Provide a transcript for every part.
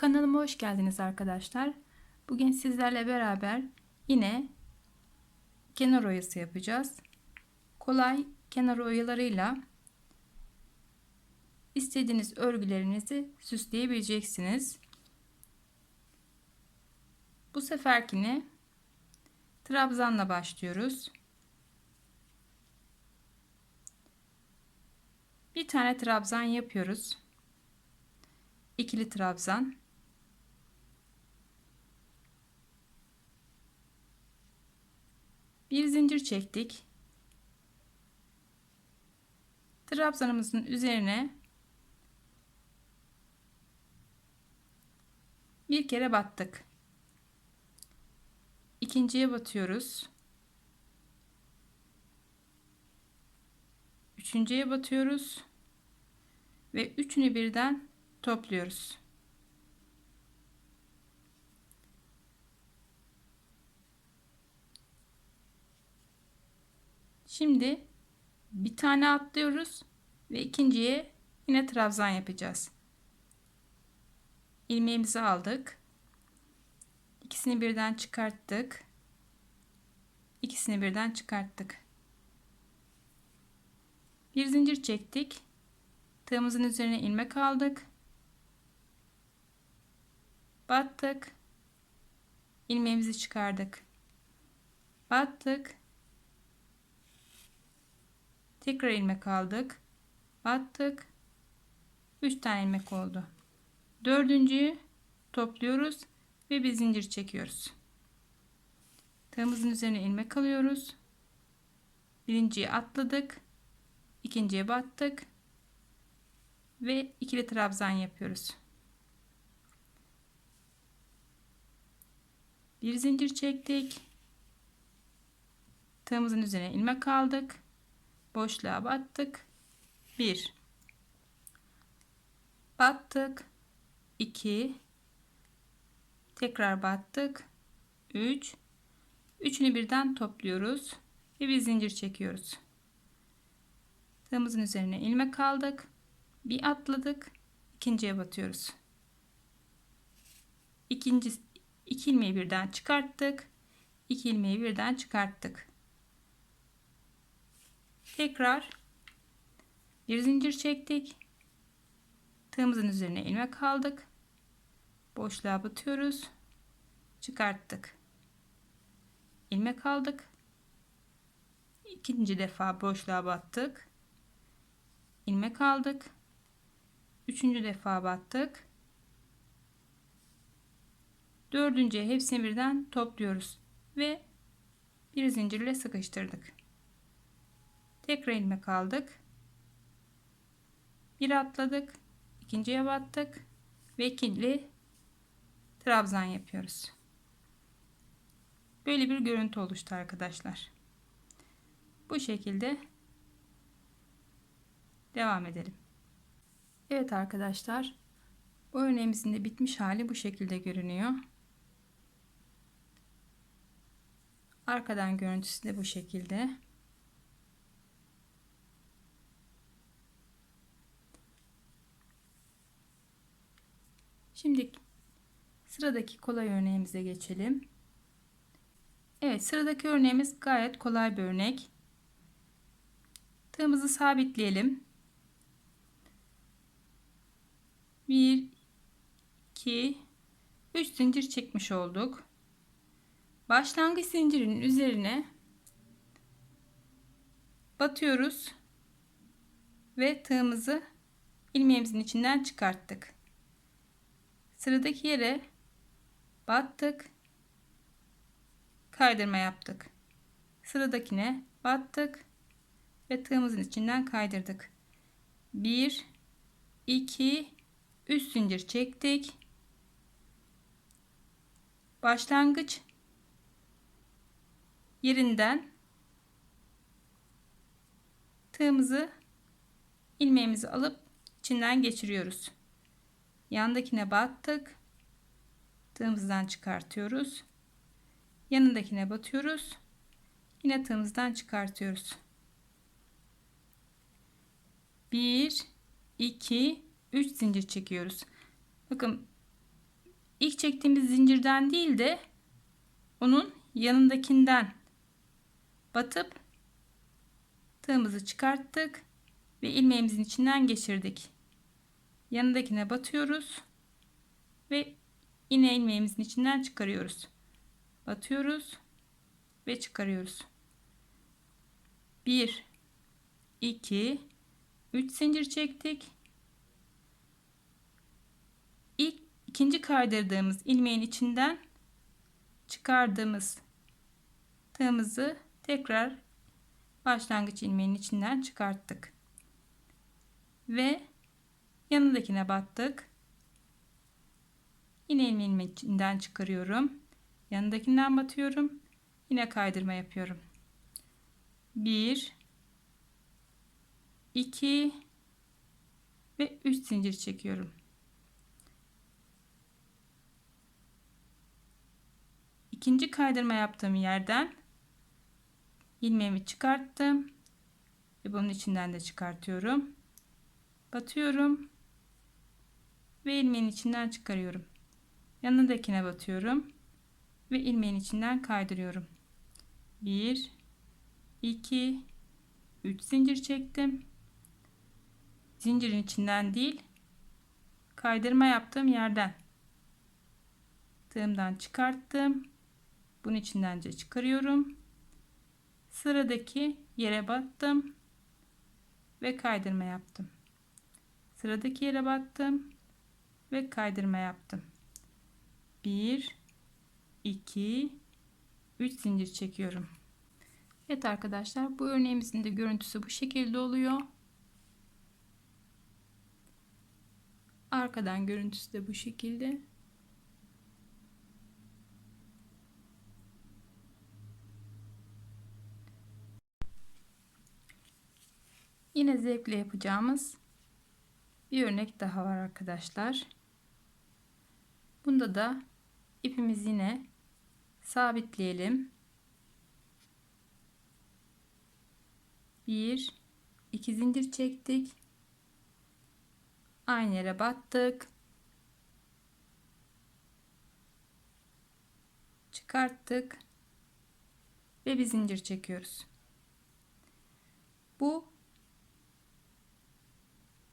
Kanalıma hoş geldiniz arkadaşlar. Bugün sizlerle beraber yine kenar oyası yapacağız. Kolay kenar oyalarıyla istediğiniz örgülerinizi süsleyebileceksiniz. Bu seferkini trabzanla başlıyoruz. Bir tane trabzan yapıyoruz. İkili trabzan. Bir zincir çektik. Trabzanımızın üzerine bir kere battık. İkinciye batıyoruz. Üçüncüye batıyoruz. Ve üçünü birden topluyoruz. Şimdi bir tane atlıyoruz ve ikinciye yine trabzan yapacağız. İlmeğimizi aldık. İkisini birden çıkarttık. İkisini birden çıkarttık. Bir zincir çektik. Tığımızın üzerine ilmek aldık. Battık. ilmeğimizi çıkardık. Battık. Tekrar ilmek aldık. Battık. 3 tane ilmek oldu. Dördüncüyü topluyoruz ve bir zincir çekiyoruz. Tığımızın üzerine ilmek alıyoruz. Birinciyi atladık. ikinciye battık. Ve ikili trabzan yapıyoruz. Bir zincir çektik. Tığımızın üzerine ilmek aldık boşluğa battık. 1 battık. 2 tekrar battık. 3 üçünü birden topluyoruz ve bir zincir çekiyoruz. Tığımızın üzerine ilmek aldık. Bir atladık. İkinciye batıyoruz. İkinci iki ilmeği birden çıkarttık. İki ilmeği birden çıkarttık tekrar bir zincir çektik. Tığımızın üzerine ilmek aldık. Boşluğa batıyoruz. Çıkarttık. İlmek aldık. İkinci defa boşluğa battık. İlmek aldık. Üçüncü defa battık. Dördüncü hepsini birden topluyoruz ve bir zincirle sıkıştırdık tekrar ilmek aldık bir atladık. İkinciye battık. Ve ikili trabzan yapıyoruz. Böyle bir görüntü oluştu arkadaşlar. Bu şekilde devam edelim. Evet arkadaşlar bu örneğimizin de bitmiş hali bu şekilde görünüyor. Arkadan görüntüsü de bu şekilde Şimdi sıradaki kolay örneğimize geçelim. Evet sıradaki örneğimiz gayet kolay bir örnek. Tığımızı sabitleyelim. 1 2 3 zincir çekmiş olduk. Başlangıç zincirinin üzerine batıyoruz ve tığımızı ilmeğimizin içinden çıkarttık. Sıradaki yere battık. Kaydırma yaptık. Sıradakine battık ve tığımızın içinden kaydırdık. 1 2 3 zincir çektik. Başlangıç yerinden tığımızı ilmeğimizi alıp içinden geçiriyoruz yandakine battık. Tığımızdan çıkartıyoruz. Yanındakine batıyoruz. Yine tığımızdan çıkartıyoruz. 1 2 3 zincir çekiyoruz. Bakın ilk çektiğimiz zincirden değil de onun yanındakinden batıp tığımızı çıkarttık ve ilmeğimizin içinden geçirdik. Yanındakine batıyoruz ve yine ilmeğimizin içinden çıkarıyoruz. Batıyoruz ve çıkarıyoruz. 1 2 3 zincir çektik. İlk ikinci kaydırdığımız ilmeğin içinden çıkardığımız tığımızı tekrar başlangıç ilmeğinin içinden çıkarttık. Ve yanındakine battık. Yine ilmeğin içinden çıkarıyorum. Yanındakinden batıyorum. Yine kaydırma yapıyorum. 1 2 ve 3 zincir çekiyorum. İkinci kaydırma yaptığım yerden ilmeğimi çıkarttım ve bunun içinden de çıkartıyorum. Batıyorum ve ilmeğin içinden çıkarıyorum. Yanındakine batıyorum ve ilmeğin içinden kaydırıyorum. 1 2 3 zincir çektim. Zincirin içinden değil, kaydırma yaptığım yerden tığımdan çıkarttım. Bunun içinden de çıkarıyorum. Sıradaki yere battım ve kaydırma yaptım. Sıradaki yere battım ve kaydırma yaptım. 1 2 3 zincir çekiyorum. Evet arkadaşlar bu örneğimizin de görüntüsü bu şekilde oluyor. Arkadan görüntüsü de bu şekilde. Yine zevkle yapacağımız bir örnek daha var arkadaşlar. Bunda da ipimizi yine sabitleyelim. 1 2 zincir çektik. Aynı yere battık. Çıkarttık ve bir zincir çekiyoruz. Bu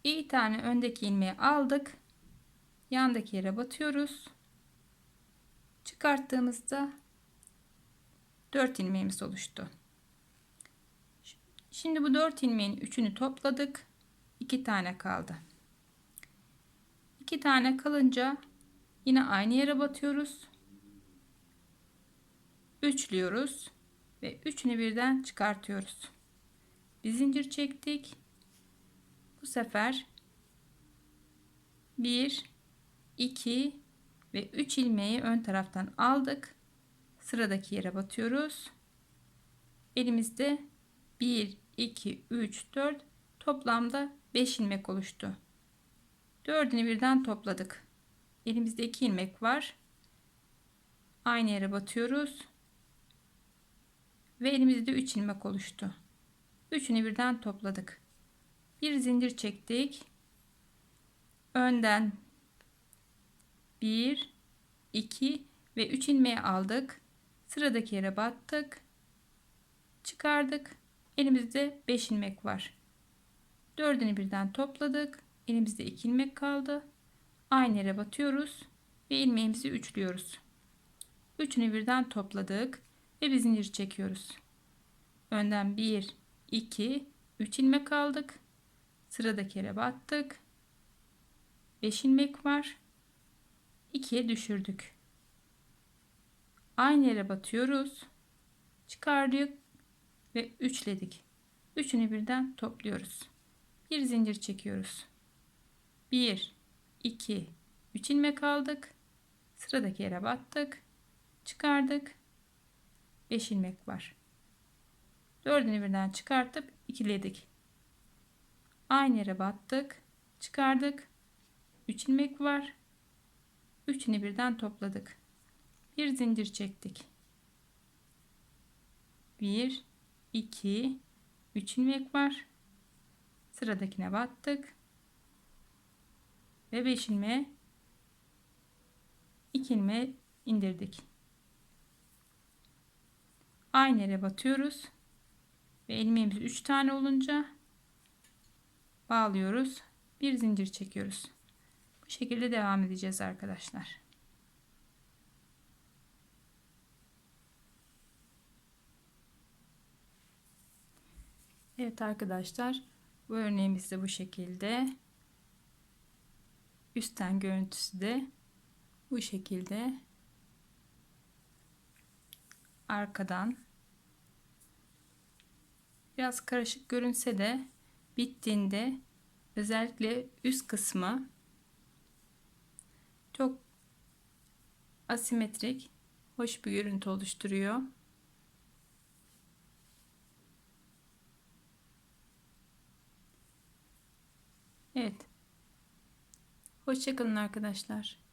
bir tane öndeki ilmeği aldık. Yandaki yere batıyoruz. Çıkarttığımızda 4 ilmeğimiz oluştu. Şimdi bu 4 ilmeğin üçünü topladık. 2 tane kaldı. 2 tane kalınca yine aynı yere batıyoruz. Üçlüyoruz ve üçünü birden çıkartıyoruz. Bir zincir çektik. Bu sefer 1 2 ve 3 ilmeği ön taraftan aldık. Sıradaki yere batıyoruz. Elimizde 1 2 3 4 toplamda 5 ilmek oluştu. Dördünü birden topladık. Elimizde 2 ilmek var. Aynı yere batıyoruz. Ve elimizde 3 ilmek oluştu. Üçünü birden topladık. Bir zincir çektik. Önden 1 2 ve 3 ilmeği aldık. Sıradaki yere battık. Çıkardık. Elimizde 5 ilmek var. Dördünü birden topladık. Elimizde 2 ilmek kaldı. Aynı yere batıyoruz ve ilmeğimizi üçlüyoruz. Üçünü birden topladık ve bir zincir çekiyoruz. Önden 1 2 3 ilmek aldık. Sıradaki yere battık. 5 ilmek var. 2'ye düşürdük. Aynı yere batıyoruz. Çıkardık ve üçledik. Üçünü birden topluyoruz. Bir zincir çekiyoruz. 1 2 3 ilmek aldık. Sıradaki yere battık. Çıkardık. 5 ilmek var. Dördünü birden çıkartıp ikiledik. Aynı yere battık. Çıkardık. 3 ilmek var. Üçünü birden topladık. Bir zincir çektik. 1 2 3 ilmek var. Sıradakine battık. Ve 5 ilmeğe 2 ilmeği indirdik. Aynı yere batıyoruz ve ilmeğimiz 3 tane olunca bağlıyoruz. Bir zincir çekiyoruz. Bu şekilde devam edeceğiz arkadaşlar. Evet arkadaşlar bu örneğimiz de bu şekilde. Üstten görüntüsü de bu şekilde. Arkadan biraz karışık görünse de bittiğinde özellikle üst kısmı çok asimetrik, hoş bir görüntü oluşturuyor. Evet. Hoşçakalın arkadaşlar.